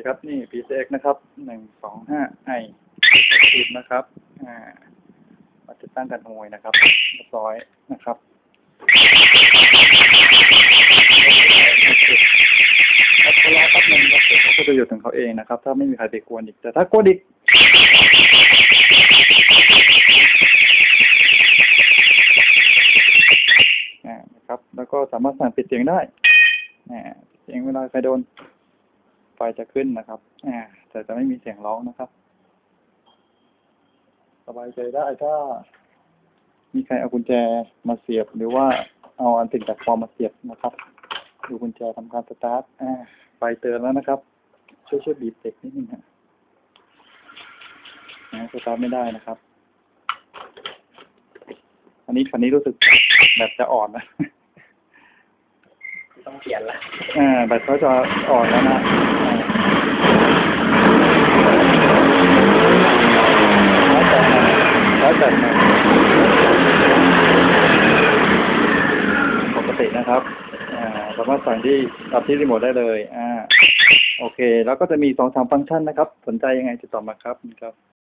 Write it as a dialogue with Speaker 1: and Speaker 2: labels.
Speaker 1: ดีครับ นี่ PCX นะครับหนึ่งสองห้าไอติดนะครับ อ่ามาติดตั้งกันขโมยนะครับเรียบร้อยนะครับครับรอแป๊บนึงครับเดี๋ยวเขาก็จะหยุดของเขาเองนะครับ ถ้าไม่มีใครไปกวนอีก แต่ถ้ากวนอีกนะครับ แล้วก็สามารถสั่งปิดเสียงได้เสียงเวลาใครโดน ฟจะขึ้นนะครับอ่าแต่จะไม่มีเสียงร้องนะครับ สบายใจได้ถ้า มีใครเอากุญแจมาเสียบ หรือว่าเอาอันติดจากคอมาเสียบนะครับ ดูกุญแจทำการสตาร์ทอ่าไฟเตือนแล้วนะครับ ช่วยช่วยบีบเด็กนิดนึงฮะนะสตาร์ทไม่ได้นะครับ อันนี้คันนี้รู้สึกแบบจะอ่อนนะ
Speaker 2: ต้องเปลี่ยนละ
Speaker 1: อ่าแบตเขาจะอ่อนแล้วนะอ่าแล้วแต่แล้วแต่ปกติ นะครับอ่าสามารถสั่งที่รับที่รีโมทได้เลยอ่าโอเค แล้วก็จะมีสองสามฟังก์ชันนะครับ สนใจยังไงติดต่อมาครับครับ